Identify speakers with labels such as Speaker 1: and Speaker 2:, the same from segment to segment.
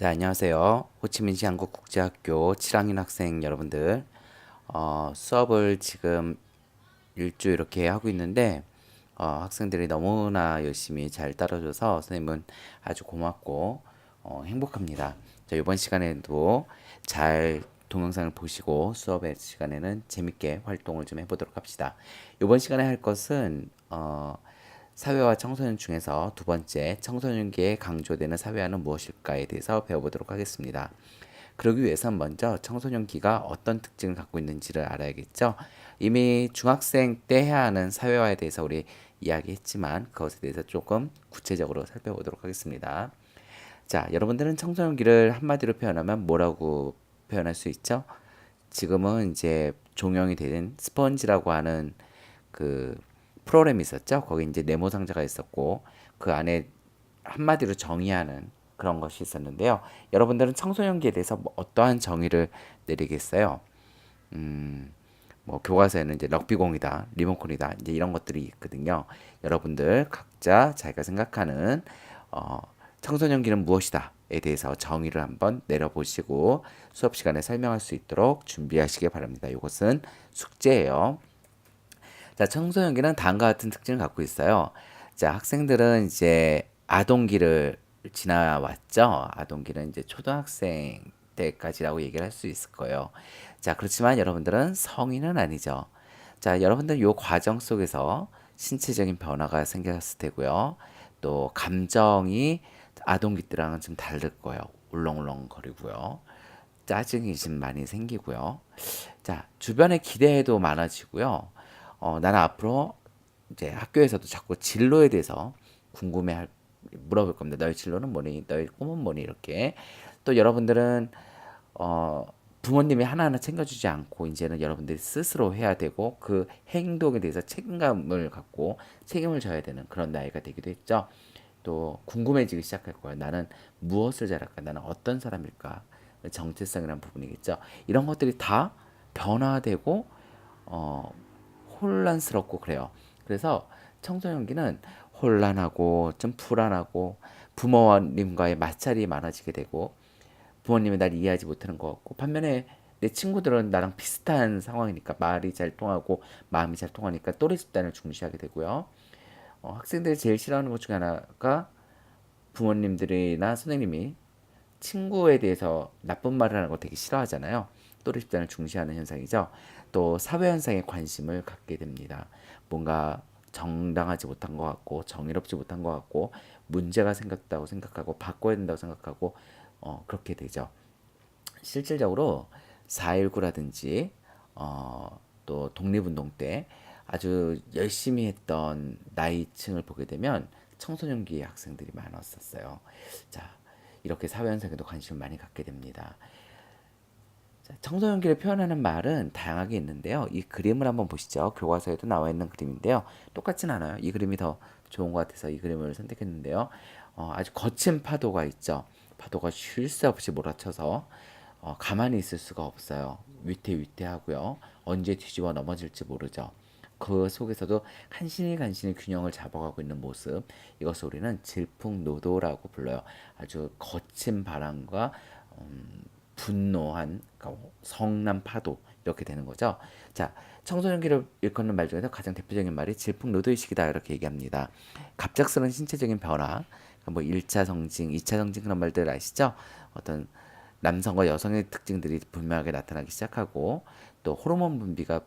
Speaker 1: 자, 안녕하세요. 호치민시 한국국제학교 7학년 학생 여러분들. 어, 수업을 지금 일주 이렇게 하고 있는데, 어, 학생들이 너무나 열심히 잘 따라줘서 선생님은 아주 고맙고, 어, 행복합니다. 자, 이번 시간에도 잘 동영상을 보시고 수업의 시간에는 재밌게 활동을 좀 해보도록 합시다. 이번 시간에 할 것은, 어, 사회와 청소년 중에서 두 번째 청소년기에 강조되는 사회화는 무엇일까에 대해서 배워보도록 하겠습니다. 그러기 위해선 먼저 청소년기가 어떤 특징을 갖고 있는지를 알아야겠죠. 이미 중학생 때 해야 하는 사회화에 대해서 우리 이야기했지만 그것에 대해서 조금 구체적으로 살펴보도록 하겠습니다. 자, 여러분들은 청소년기를 한마디로 표현하면 뭐라고 표현할 수 있죠? 지금은 이제 종영이 된 스펀지라고 하는 그 프로그램이 있었죠. 거기 이제 네모 상자가 있었고 그 안에 한마디로 정의하는 그런 것이 있었는데요. 여러분들은 청소년기에 대해서 뭐 어떠한 정의를 내리겠어요? 음, 뭐 교과서에는 이제 럭비공이다, 리모컨이다, 이제 이런 것들이 있거든요. 여러분들 각자 자기가 생각하는 어, 청소년기는 무엇이다에 대해서 정의를 한번 내려보시고 수업 시간에 설명할 수 있도록 준비하시기 바랍니다. 이것은 숙제예요. 자, 청소년기는 다음과 같은 특징을 갖고 있어요. 자, 학생들은 이제 아동기를 지나왔죠. 아동기는 이제 초등학생 때까지라고 얘기를 할 수 있을 거예요. 자, 그렇지만 여러분들은 성인은 아니죠. 자, 여러분들 요 과정 속에서 신체적인 변화가 생겼을 테고요. 또 감정이 아동기 때랑은 좀 다를 거예요. 울렁울렁거리고요. 짜증이 좀 많이 생기고요. 자, 주변의 기대도 많아지고요. 어, 나는 앞으로 이제 학교에서도 자꾸 진로에 대해서 궁금해 할 물어볼 겁니다. 너희 진로는 뭐니? 너희 꿈은 뭐니? 이렇게 또 여러분들은 어, 부모님이 하나하나 챙겨주지 않고 이제는 여러분들이 스스로 해야 되고 그 행동에 대해서 책임감을 갖고 책임을 져야 되는 그런 나이가 되기도 했죠. 또 궁금해지기 시작할 거예요. 나는 무엇을 잘할까? 나는 어떤 사람일까? 정체성이라는 부분이겠죠. 이런 것들이 다 변화되고 어, 혼란스럽고 그래요. 그래서 청소년기는 혼란하고 좀 불안하고 부모님과의 마찰이 많아지게 되고 부모님이 날 이해하지 못하는 것 같고 반면에 내 친구들은 나랑 비슷한 상황이니까 말이 잘 통하고 마음이 잘 통하니까 또래 집단을 중시하게 되고요. 어, 학생들이 제일 싫어하는 것 중에 하나가 부모님들이나 선생님이 친구에 대해서 나쁜 말을 하는 거 되게 싫어하잖아요. 또래 집단을 중시하는 현상이죠. 또 사회 현상에 관심을 갖게 됩니다. 뭔가 정당하지 못한 것 같고 정의롭지 못한 것 같고 문제가 생겼다고 생각하고 바꿔야 된다고 생각하고 어, 그렇게 되죠. 실질적으로 4.19라든지 어, 또 독립운동 때 아주 열심히 했던 나이층을 보게 되면 청소년기 학생들이 많았었어요. 자, 이렇게 사회현상에도 관심을 많이 갖게 됩니다. 청소년기를 표현하는 말은 다양하게 있는데요. 이 그림을 한번 보시죠. 교과서에도 나와 있는 그림인데요. 똑같진 않아요. 이 그림이 더 좋은 것 같아서 이 그림을 선택했는데요. 어, 아주 거친 파도가 있죠. 파도가 쉴 새 없이 몰아쳐서 어, 가만히 있을 수가 없어요. 위태위태하고요. 언제 뒤집어 넘어질지 모르죠. 그 속에서도 간신히 간신히 균형을 잡아가고 있는 모습 이것을 우리는 질풍노도라고 불러요. 아주 거친 바람과 음, 분노한 그러니까 성남 파도 이렇게 되는 거죠. 자, 청소년기를 일컫는 말 중에서 가장 대표적인 말이 질풍 노도의식이다 이렇게 얘기합니다. 갑작스러운 신체적인 변화, 그러니까 뭐 1차 성징, 2차 성징 그런 말들 아시죠? 어떤 남성과 여성의 특징들이 분명하게 나타나기 시작하고 또 호르몬 분비가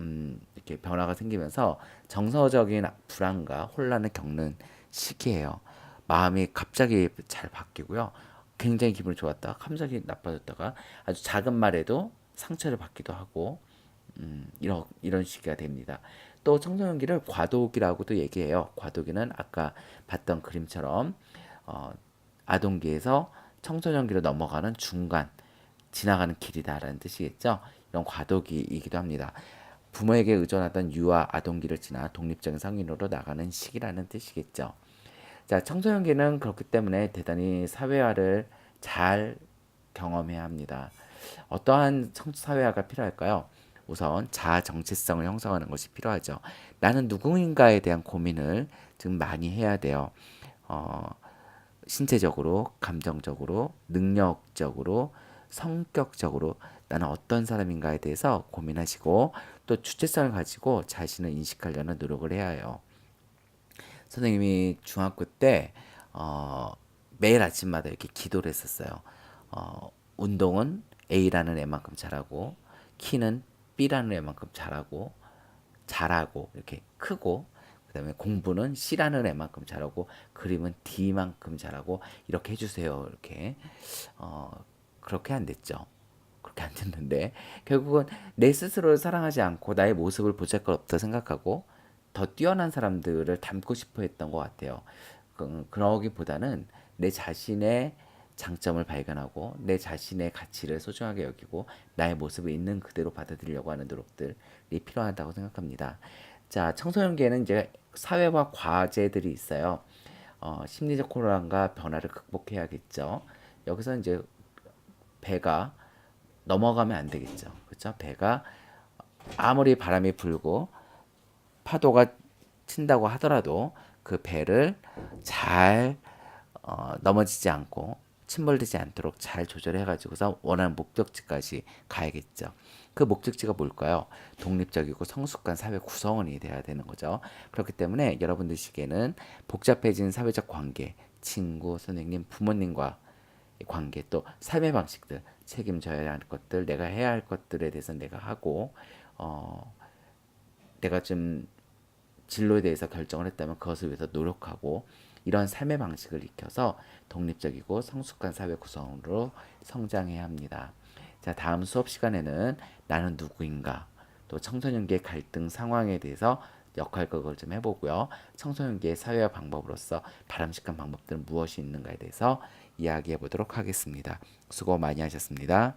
Speaker 1: 음, 이렇게 변화가 생기면서 정서적인 불안과 혼란을 겪는 시기예요. 마음이 갑자기 잘 바뀌고요. 굉장히 기분이 좋았다가 갑자기 나빠졌다가 아주 작은 말에도 상처를 받기도 하고 음, 이런 이런 시기가 됩니다. 또 청소년기를 과도기라고도 얘기해요. 과도기는 아까 봤던 그림처럼 어, 아동기에서 청소년기로 넘어가는 중간 지나가는 길이다라는 뜻이겠죠. 이런 과도기이기도 합니다. 부모에게 의존하던 유아 아동기를 지나 독립적인 성인으로 나가는 시기라는 뜻이겠죠. 자, 청소년기는 그렇기 때문에 대단히 사회화를 잘 경험해야 합니다. 어떠한 사회화가 필요할까요? 우선 자아 정체성을 형성하는 것이 필요하죠. 나는 누구인가에 대한 고민을 좀 많이 해야 돼요. 어, 신체적으로, 감정적으로, 능력적으로, 성격적으로 나는 어떤 사람인가에 대해서 고민하시고 또 주체성을 가지고 자신을 인식하려는 노력을 해야 해요. 선생님이 중학교 때 어, 매일 아침마다 이렇게 기도를 했었어요. 어, 운동은 A라는 애만큼 잘하고 키는 B라는 애만큼 잘하고 잘하고 이렇게 크고 그다음에 공부는 C라는 애만큼 잘하고 그림은 D만큼 잘하고 이렇게 해주세요. 이렇게 어, 그렇게 안 됐죠. 그렇게 안 됐는데 결국은 내 스스로를 사랑하지 않고 나의 모습을 보잘것없다 생각하고 더 뛰어난 사람들을 닮고 싶어 했던 것 같아요. 그, 그러기보다는 내 자신의 장점을 발견하고 내 자신의 가치를 소중하게 여기고 나의 모습을 있는 그대로 받아들이려고 하는 노력들이 필요하다고 생각합니다. 자, 청소년기에는 이제 사회와 과제들이 있어요. 어, 심리적 혼란과 변화를 극복해야겠죠. 여기서 이제 배가 넘어가면 안 되겠죠. 그렇죠? 배가 아무리 바람이 불고 파도가 친다고 하더라도 그 배를 잘 어, 넘어지지 않고 침몰되지 않도록 잘 조절해 가지고서 원하는 목적지까지 가야겠죠. 그 목적지가 뭘까요? 독립적이고 성숙한 사회 구성원이 돼야 되는 거죠. 그렇기 때문에 여러분들 시기에는 복잡해진 사회적 관계, 친구, 선생님, 부모님과 관계 또 삶의 방식들 책임져야 할 것들 내가 해야 할 것들에 대해서 내가 하고 어 내가 좀 진로에 대해서 결정을 했다면 그것을 위해서 노력하고 이런 삶의 방식을 익혀서 독립적이고 성숙한 사회 구성으로 성장해야 합니다. 자, 다음 수업 시간에는 나는 누구인가 또 청소년기의 갈등 상황에 대해서 역할극을 좀 해보고요. 청소년기의 사회화 방법으로서 바람직한 방법들은 무엇이 있는가에 대해서 이야기해 보도록 하겠습니다. 수고 많이 하셨습니다.